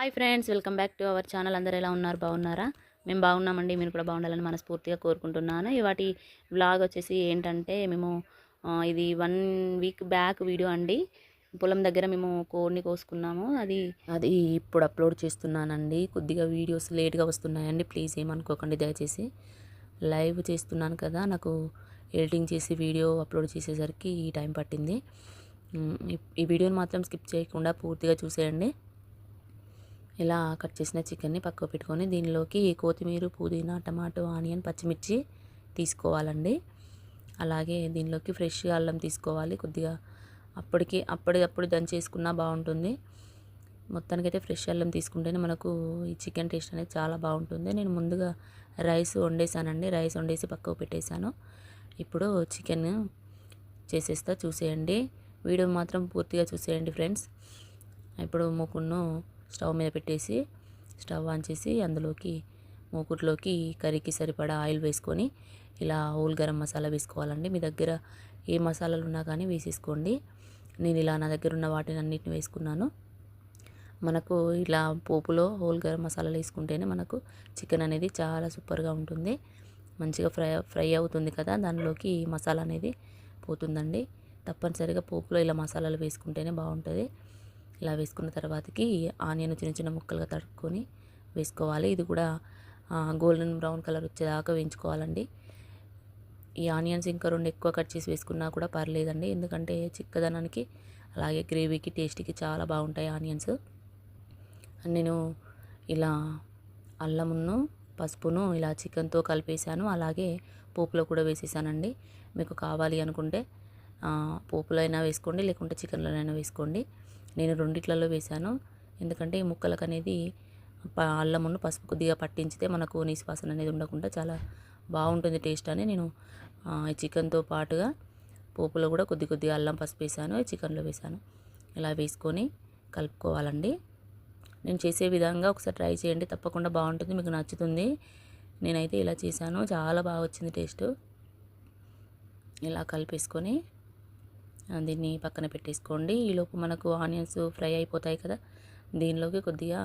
Hi friends welcome back to our channel. అందరు ఎలా ఉన్నారు? బాగున్నారా? మేము బాగున్నామండి. మీరు కూడా బాగుండాలని మనస్ఫూర్తిగా కోరుకుంటున్నాను. ఇవాటి వ్లాగ్ వచ్చేసి ఏంటంటే మేము ఇది వన్ వీక్ బ్యాక్ వీడియో అండి. పొలం దగ్గర మేము కోడిని కోసుకున్నాము. అది అది ఇప్పుడు అప్లోడ్ చేస్తున్నానండి. కొద్దిగా వీడియోస్ లేట్గా వస్తున్నాయండి. ప్లీజ్ ఏమనుకోకండి దయచేసి. లైవ్ చేస్తున్నాను కదా. నాకు ఎడిటింగ్ చేసి వీడియో అప్లోడ్ చేసేసరికి ఈ టైం పట్టింది. ఈ వీడియోని మాత్రం స్కిప్ చేయకుండా పూర్తిగా చూసేయండి. ఇలా కట్ చేసిన చికెన్ని పక్కకు పెట్టుకొని దీనిలోకి కొత్తిమీర పుదీనా టమాటో ఆనియన్ పచ్చిమిర్చి తీసుకోవాలండి. అలాగే దీనిలోకి ఫ్రెష్గా అల్లం తీసుకోవాలి. కొద్దిగా అప్పటికి అప్పటికప్పుడు దంచేసుకున్నా బాగుంటుంది. మొత్తానికైతే ఫ్రెష్ అల్లం తీసుకుంటేనే మనకు ఈ చికెన్ టేస్ట్ అనేది చాలా బాగుంటుంది. నేను ముందుగా రైస్ వండేసానండి రైస్ వండేసి పక్కకు పెట్టేశాను. ఇప్పుడు చికెన్ చేసేస్తా చూసేయండి. వీడియో మాత్రం పూర్తిగా చూసేయండి ఫ్రెండ్స్. ఇప్పుడు మూకుడును స్టవ్ మీద పెట్టేసి స్టవ్ ఆన్ చేసి అందులోకి మూకుట్లోకి కర్రీకి సరిపడా ఆయిల్ వేసుకొని ఇలా హోల్ గరం మసాలా వేసుకోవాలండి. మీ దగ్గర ఏ మసాలాలు ఉన్నా కానీ వేసేసుకోండి. నేను ఇలా నా దగ్గర ఉన్న వాటిని అన్నిటిని వేసుకున్నాను. మనకు ఇలా పోపులో హోల్ గరం మసాలాలు వేసుకుంటేనే మనకు చికెన్ అనేది చాలా సూపర్గా ఉంటుంది. మంచిగా ఫ్రై ఫ్రై అవుతుంది కదా దానిలోకి మసాలా అనేది పోతుందండి. తప్పనిసరిగా పోపులో ఇలా మసాలాలు వేసుకుంటేనే బాగుంటుంది. ఇలా వేసుకున్న తర్వాతకి ఆనియన్ చిన్న చిన్న ముక్కలుగా తడుపుకొని వేసుకోవాలి. ఇది కూడా గోల్డెన్ బ్రౌన్ కలర్ వచ్చేదాకా వేయించుకోవాలండి. ఈ ఆనియన్స్ ఇంకా రెండు ఎక్కువ కట్ చేసి వేసుకున్నా కూడా పర్లేదండి. ఎందుకంటే చిక్కదనానికి అలాగే గ్రేవీకి టేస్ట్కి చాలా బాగుంటాయి ఆనియన్స్. నేను ఇలా అల్లమును పసుపును ఇలా చికెన్తో కలిపేసాను అలాగే పోపులో కూడా వేసేసానండి. మీకు కావాలి అనుకుంటే పోపులో అయినా వేసుకోండి లేకుంటే చికెన్లోనైనా వేసుకోండి. నేను రెండిట్లలో వేశాను. ఎందుకంటే ఈ ముక్కలకు అనేది ప- అల్లమును పసుపు కొద్దిగా పట్టించితే మనకు నీసువాసన అనేది ఉండకుండా చాలా బాగుంటుంది టేస్ట్ అని నేను చికెన్తో పాటుగా పోపులో కూడా కొద్ది కొద్దిగా అల్లం పసుపు వేసాను చికెన్లో వేసాను ఇలా వేసుకొని కలుపుకోవాలండి. నేను చేసే విధంగా ఒకసారి ట్రై చేయండి తప్పకుండా బాగుంటుంది మీకు నచ్చుతుంది. నేనైతే ఇలా చేశాను చాలా బాగా వచ్చింది టేస్ట్. ఇలా కలిపేసుకొని దీన్ని పక్కన పెట్టేసుకోండి. ఈలోపు మనకు ఆనియన్స్ ఫ్రై అయిపోతాయి కదా దీనిలోకి కొద్దిగా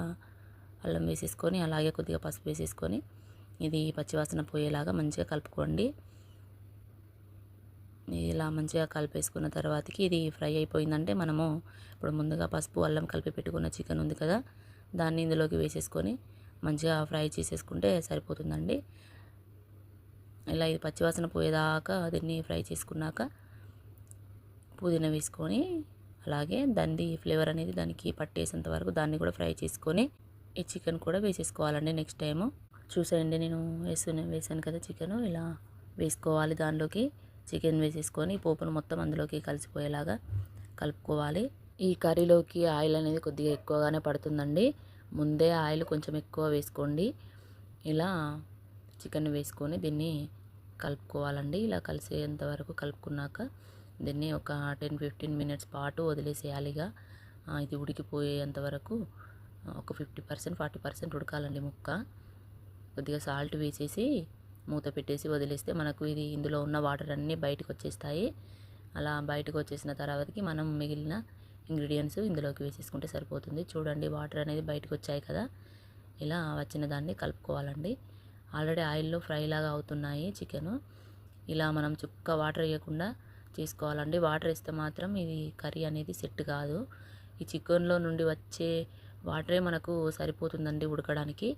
అల్లం వేసేసుకొని అలాగే కొద్దిగా పసుపు వేసేసుకొని ఇది పచ్చివాసన పోయేలాగా మంచిగా కలుపుకోండి. ఇలా మంచిగా కలిపేసుకున్న తర్వాతకి ఇది ఫ్రై అయిపోయిందంటే మనము ఇప్పుడు ముందుగా పసుపు అల్లం కలిపి పెట్టుకున్న చికెన్ ఉంది కదా దాన్ని ఇందులోకి వేసేసుకొని మంచిగా ఫ్రై చేసేసుకుంటే సరిపోతుందండి. ఇలా ఇది పచ్చివాసన పోయేదాకా దీన్ని ఫ్రై చేసుకున్నాక పుదీనా వేసుకొని అలాగే దాన్ని ఫ్లేవర్ అనేది దానికి పట్టేసేంత వరకు దాన్ని కూడా ఫ్రై చేసుకొని ఈ చికెన్ కూడా వేసేసుకోవాలండి నెక్స్ట్ టైము. చూసేయండి నేను వేసుకుని వేసాను కదా చికెన్. ఇలా వేసుకోవాలి దానిలోకి. చికెన్ వేసేసుకొని పోపును మొత్తం అందులోకి కలిసిపోయేలాగా కలుపుకోవాలి. ఈ కర్రీలోకి ఆయిల్ అనేది కొద్దిగా ఎక్కువగానే పడుతుందండి. ముందే ఆయిల్ కొంచెం ఎక్కువ వేసుకోండి. ఇలా చికెన్ వేసుకొని దీన్ని కలుపుకోవాలండి. ఇలా కలిసేంత వరకు కలుపుకున్నాక దీన్ని ఒక టెన్ ఫిఫ్టీన్ మినిట్స్ పాటు వదిలేసేయాలిగా. ఇది ఉడికిపోయేంత వరకు ఒక ఫిఫ్టీ పర్సెంట్ ఫార్టీ పర్సెంట్ ఉడకాలండి ముక్క. కొద్దిగా సాల్ట్ వేసేసి మూత పెట్టేసి వదిలేస్తే మనకు ఇది ఇందులో ఉన్న వాటర్ అన్నీ బయటకు వచ్చేస్తాయి. అలా బయటకు వచ్చేసిన తర్వాతకి మనం మిగిలిన ఇంగ్రీడియంట్స్ ఇందులోకి వేసేసుకుంటే సరిపోతుంది. చూడండి వాటర్ అనేది బయటకు వచ్చాయి కదా. ఇలా వచ్చిన దాన్ని కలుపుకోవాలండి. ఆల్రెడీ ఆయిల్లో ఫ్రై లాగా అవుతున్నాయి చికెను. ఇలా మనం చుక్క వాటర్ వేయకుండా చేసుకోవాలండి. వాటర్ వేస్తే మాత్రం ఇది కర్రీ అనేది సెట్ కాదు. ఈ చికెన్లో నుండి వచ్చే వాటరే మనకు సరిపోతుందండి ఉడకడానికి.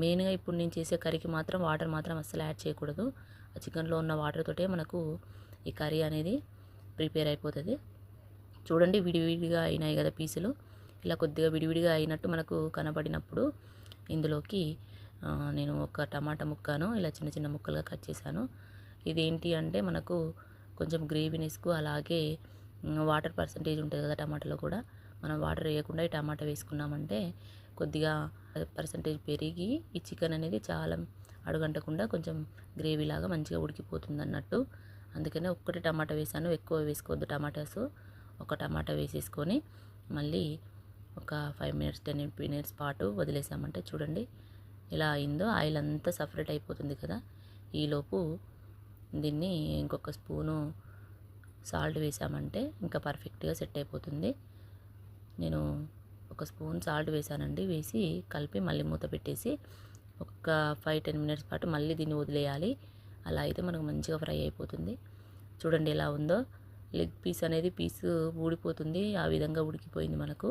మెయిన్గా ఇప్పుడు నేను చేసే కర్రీకి మాత్రం వాటర్ మాత్రం అస్సలు యాడ్ చేయకూడదు. ఆ చికెన్లో ఉన్న వాటర్ తోటే మనకు ఈ కర్రీ అనేది ప్రిపేర్ అయిపోతుంది. చూడండి విడివిడిగా అయినాయి కదా పీసులు. ఇలా కొద్దిగా విడివిడిగా అయినట్టు మనకు కనబడినప్పుడు ఇందులోకి నేను ఒక టమాటా ముక్కను ఇలా చిన్న చిన్న ముక్కలుగా కట్ చేశాను. ఇది ఏంటి అంటే మనకు కొంచెం గ్రేవీనెస్కు అలాగే వాటర్ పర్సంటేజ్ ఉంటుంది కదా టమాటాలో కూడా. మనం వాటర్ వేయకుండా ఈ టమాటా వేసుకున్నామంటే కొద్దిగా పర్సంటేజ్ పెరిగి ఈ చికెన్ అనేది చాలా అడుగంటకుండా కొంచెం గ్రేవీ లాగా మంచిగా ఉడికిపోతుంది అన్నట్టు అందుకనే ఒక్కటి టమాటా వేసాను. ఎక్కువ వేసుకోవద్దు టమాటాస్. ఒక టమాటా వేసేసుకొని మళ్ళీ ఒక ఫైవ్ మినిట్స్ టెన్ మినిట్స్ పాటు వదిలేసామంటే చూడండి ఇలా అయిందో. ఆయిల్ అంతా సపరేట్ అయిపోతుంది కదా. ఈలోపు దీన్ని ఇంకొక స్పూను సాల్ట్ వేసామంటే ఇంకా పర్ఫెక్ట్గా సెట్ అయిపోతుంది. నేను ఒక స్పూన్ సాల్ట్ వేసానండి. వేసి కలిపి మళ్ళీ మూత పెట్టేసి ఒక ఫైవ్ టెన్ మినిట్స్ పాటు మళ్ళీ దీన్ని వదిలేయాలి. అలా అయితే మనకు మంచిగా ఫ్రై అయిపోతుంది. చూడండి ఎలా ఉందో. లెగ్ పీస్ అనేది పీసు ఊడిపోతుంది. ఆ విధంగా ఉడికిపోయింది మనకు.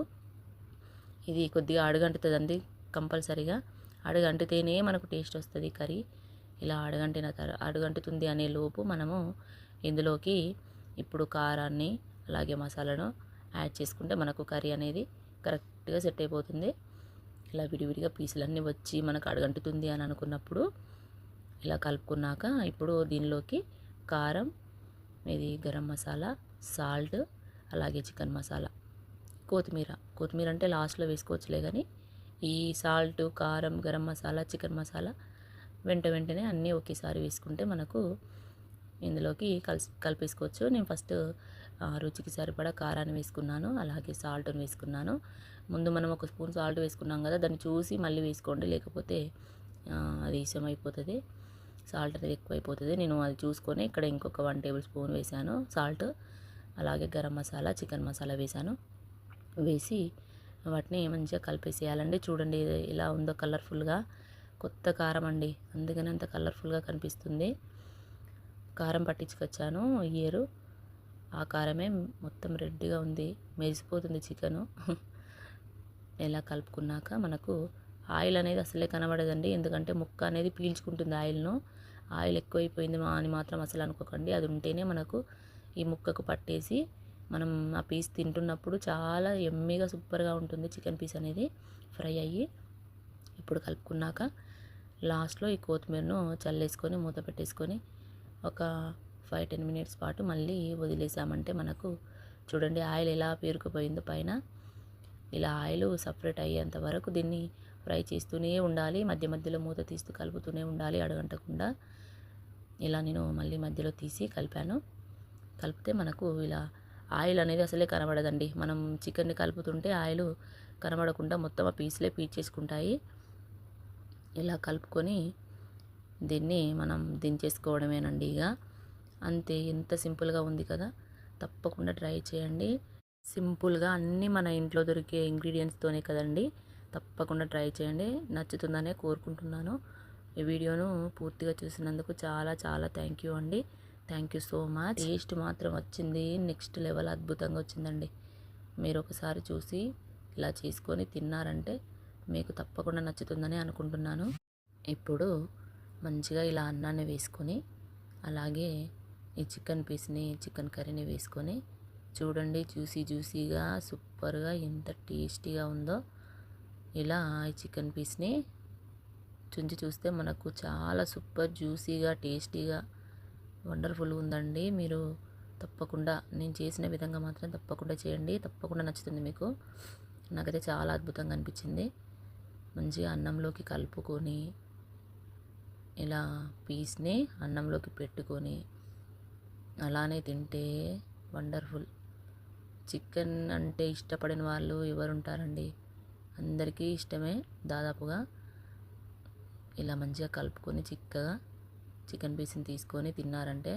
ఇది కొద్దిగా అడుగంటుతుందండి కంపల్సరీగా. అడుగంటితేనే మనకు టేస్ట్ వస్తుంది కర్రీ. ఇలా అడుగంటిన తర అడుగంటుతుంది అనే లోపు మనము ఇందులోకి ఇప్పుడు కారాన్ని అలాగే మసాలాను యాడ్ చేసుకుంటే మనకు కర్రీ అనేది కరెక్ట్గా సెట్ అయిపోతుంది. ఇలా విడివిడిగా పీసులన్నీ వచ్చి మనకు అడగంటుతుంది అని అనుకున్నప్పుడు ఇలా కలుపుకున్నాక ఇప్పుడు దీనిలోకి కారం ఇది గరం మసాలా సాల్ట్ అలాగే చికెన్ మసాలా కొత్తిమీర. కొత్తిమీర అంటే లాస్ట్లో వేసుకోవచ్చులే కానీ ఈ సాల్ట్ కారం గరం మసాలా చికెన్ మసాలా వెంట వెంటనే అన్నీ ఒకేసారి వేసుకుంటే మనకు ఇందులోకి కలిసి కలిపేసుకోవచ్చు. నేను ఫస్ట్ రుచికి సరిపడా కారాన్ని వేసుకున్నాను. అలాగే సాల్ట్ని వేసుకున్నాను. ముందు మనం ఒక స్పూన్ సాల్ట్ వేసుకున్నాం కదా దాన్ని చూసి మళ్ళీ వేసుకోండి. లేకపోతే అది ఇష్టం అయిపోతుంది సాల్ట్ అనేది ఎక్కువైపోతుంది. నేను అది చూసుకొని ఇక్కడ ఇంకొక వన్ టేబుల్ స్పూన్ వేసాను సాల్ట్. అలాగే గరం మసాలా చికెన్ మసాలా వేసాను వేసి వాటిని మంచిగా కలిపేసేయాలండి. చూడండి ఇలా ఉందో కలర్ఫుల్గా. కొత్త కారం అండి. అందుకని అంత కలర్ఫుల్గా కనిపిస్తుంది. కారం పట్టించుకొచ్చాను. ఇయరు. ఆ కారమే మొత్తం రెడ్గా ఉంది. మెరిసిపోతుంది చికెను. ఇలా కలుపుకున్నాక మనకు ఆయిల్ అనేది అసలే కనబడదండి. ఎందుకంటే ముక్క అనేది పీల్చుకుంటుంది ఆయిల్ను. ఆయిల్ ఎక్కువైపోయింది మా అని మాత్రం అసలు అనుకోకండి. అది ఉంటేనే మనకు ఈ ముక్కకు పట్టేసి మనం ఆ పీస్ తింటున్నప్పుడు చాలా ఎమ్మిగా సూపర్గా ఉంటుంది చికెన్ పీస్ అనేది. ఫ్రై అయ్యి ఇప్పుడు కలుపుకున్నాక లాస్ట్లో ఈ కొత్తిమీరను చల్లేసుకొని మూత పెట్టేసుకొని ఒక ఫైవ్ టెన్ మినిట్స్ పాటు మళ్ళీ వదిలేసామంటే మనకు చూడండి ఆయిల్ ఎలా పేరుకుపోయిందో పైన. ఇలా ఆయిల్ సపరేట్ అయ్యేంత వరకు దీన్ని ఫ్రై చేస్తూనే ఉండాలి మధ్య మధ్యలో మూత తీస్తూ కలుపుతూనే ఉండాలి అడగంటకుండా. ఇలా నేను మళ్ళీ మధ్యలో తీసి కలిపాను. కలిపితే మనకు ఇలా ఆయిల్ అనేది అసలే కనబడదండి. మనం చికెన్ని కలుపుతుంటే ఆయిల్ కనబడకుండా మొత్తం ఆ పీసులే పీచేసుకుంటాయి. ఇలా కలుపుకొని దీన్ని మనం దించేసుకోవడమేనండి ఇక. అంతే ఎంత సింపుల్గా ఉంది కదా. తప్పకుండా ట్రై చేయండి. సింపుల్గా అన్నీ మన ఇంట్లో దొరికే ఇంగ్రీడియంట్స్తోనే కదండి. తప్పకుండా ట్రై చేయండి. నచ్చుతుందనే కోరుకుంటున్నాను. ఈ వీడియోను పూర్తిగా చూసినందుకు చాలా చాలా థ్యాంక్ యూ అండి. Thank you so much. Taste మాత్రం వచ్చింది. నెక్స్ట్ లెవెల్ అద్భుతంగా వచ్చిందండి. మీరు ఒకసారి చూసి ఇలా చేసుకొని తిన్నారంటే మీకు తప్పకుండా నచ్చుతుందని అనుకుంటున్నాను. ఇప్పుడు మంచిగా ఇలా అన్నాన్ని వేసుకొని అలాగే ఈ చికెన్ పీస్ని చికెన్ కర్రీని వేసుకొని చూడండి జ్యూసీ జ్యూసీగా సూపర్గా ఎంత టేస్టీగా ఉందో. ఇలా ఈ చికెన్ పీస్ని చుంచి చూస్తే మనకు చాలా సూపర్ జ్యూసీగా టేస్టీగా వండర్ఫుల్గా ఉందండి. మీరు తప్పకుండా నేను చేసిన విధంగా మాత్రం తప్పకుండా చేయండి. తప్పకుండా నచ్చుతుంది మీకు. నాకైతే చాలా అద్భుతంగా అనిపించింది. మంచిగా అన్నంలోకి కలుపుకొని ఇలా పీస్ని అన్నంలోకి పెట్టుకొని అలానే తింటే వండర్ఫుల్. చికెన్ అంటే ఇష్టపడిన వాళ్ళు ఎవరు ఉంటారండి అందరికీ ఇష్టమే దాదాపుగా. ఇలా మంచిగా కలుపుకొని చిక్కగా చికెన్ పీస్ని తీసుకొని తిన్నారంటే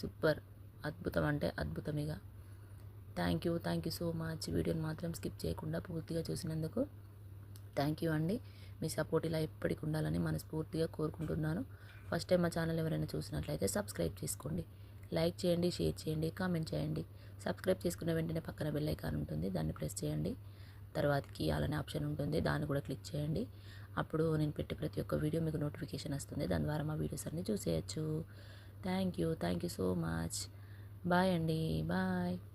సూపర్. అద్భుతం అంటే అద్భుతం ఇక thank you thank you so much. వీడియోని మాత్రం స్కిప్ చేయకుండా పూర్తిగా చూసినందుకు థ్యాంక్ యూ అండి. మీ సపోర్ట్ ఇలా ఎప్పటికి ఉండాలని మనస్ఫూర్తిగా కోరుకుంటున్నాను. ఫస్ట్ టైం మా ఛానల్ ఎవరైనా చూసినట్లయితే సబ్స్క్రైబ్ చేసుకోండి. లైక్ చేయండి షేర్ చేయండి కామెంట్ చేయండి. సబ్స్క్రైబ్ చేసుకున్న వెంటనే పక్కన బెల్ ఐకాన్ ఉంటుంది. దాన్ని ప్రెస్ చేయండి. తర్వాతకి అలానే ఆప్షన్ ఉంటుంది. దాన్ని కూడా క్లిక్ చేయండి. అప్పుడు నేను పెట్టే ప్రతి ఒక్క వీడియో మీకు నోటిఫికేషన్ వస్తుంది. దాని ద్వారా మా వీడియోస్ అన్నీ చూసేయచ్చు. Thank you thank you so much bye అండి. బాయ్